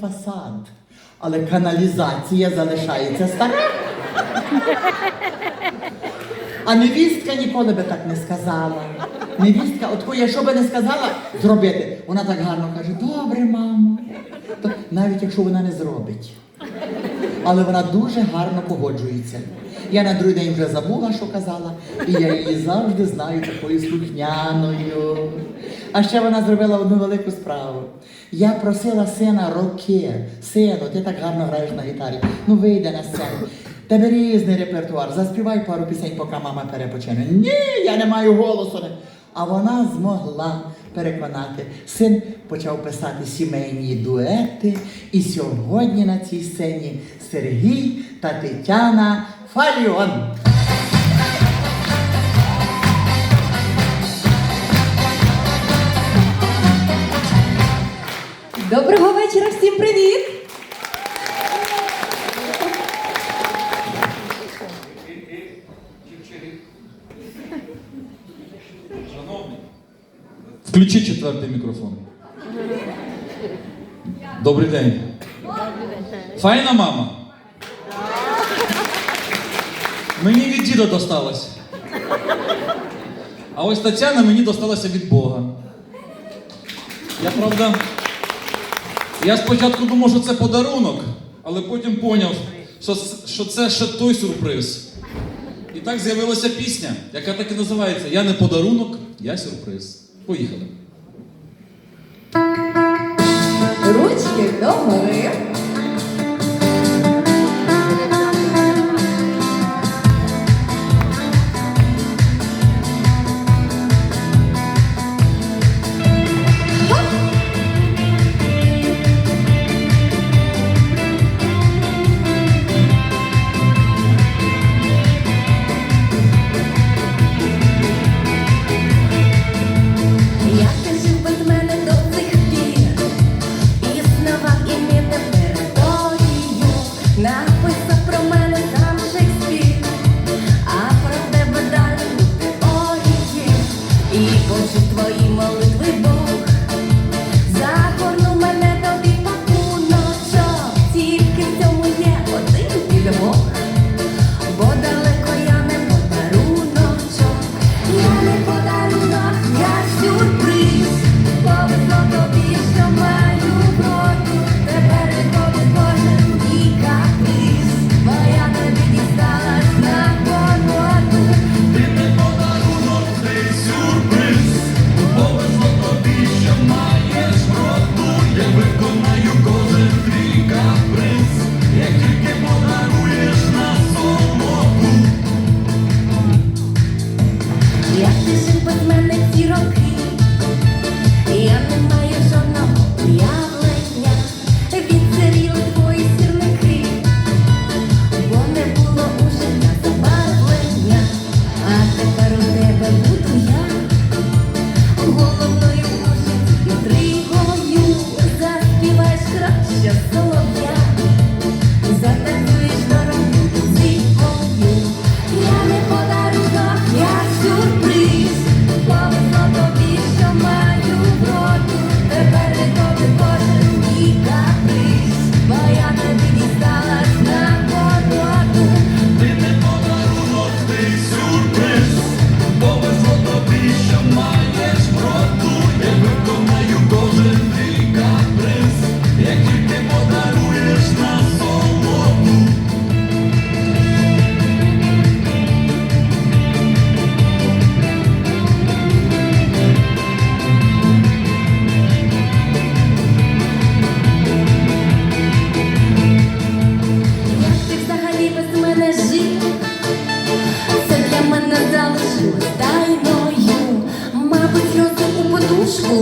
фасад, але каналізація залишається стара. А невістка ніколи би так не сказала. Невістка, от я що би не сказала зробити, вона так гарно каже, добре, мамо. То навіть якщо вона не зробить. Але вона дуже гарно погоджується. Я на другий день вже забула, що казала, і я її завжди знаю такою слухняною. А ще вона зробила одну велику справу. Я просила сина роки, сину, ти так гарно граєш на гітарі. Ну вийди на сцену. Тебе різний репертуар, заспівай пару пісень, поки мама перепочине. Ні, я не маю голосу. А вона змогла переконати. Син почав писати сімейні дуети, і сьогодні на цій сцені Сергій та Тетяна Фаліон. Вечора, всім привіт! Включи четвертий мікрофон. Добрий день. Файна мама. Мені від діда досталось. А ось Тетяна мені досталася від Бога. Я правда. Я спочатку думав, що це подарунок, але потім поняв, що, що це ще той сюрприз. І так з'явилася пісня, яка так і називається Я не подарунок, я сюрприз. Поїхали. Ручки. Як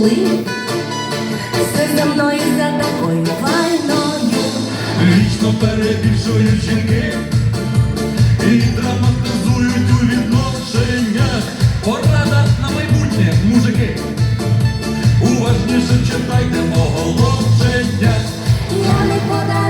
коли все за мною за такою вайною. Вічно перебільшують жінки і драматизують у відношеннях. Порада на майбутнє, мужики. Уважніше читайте оголошення. Я не подаю.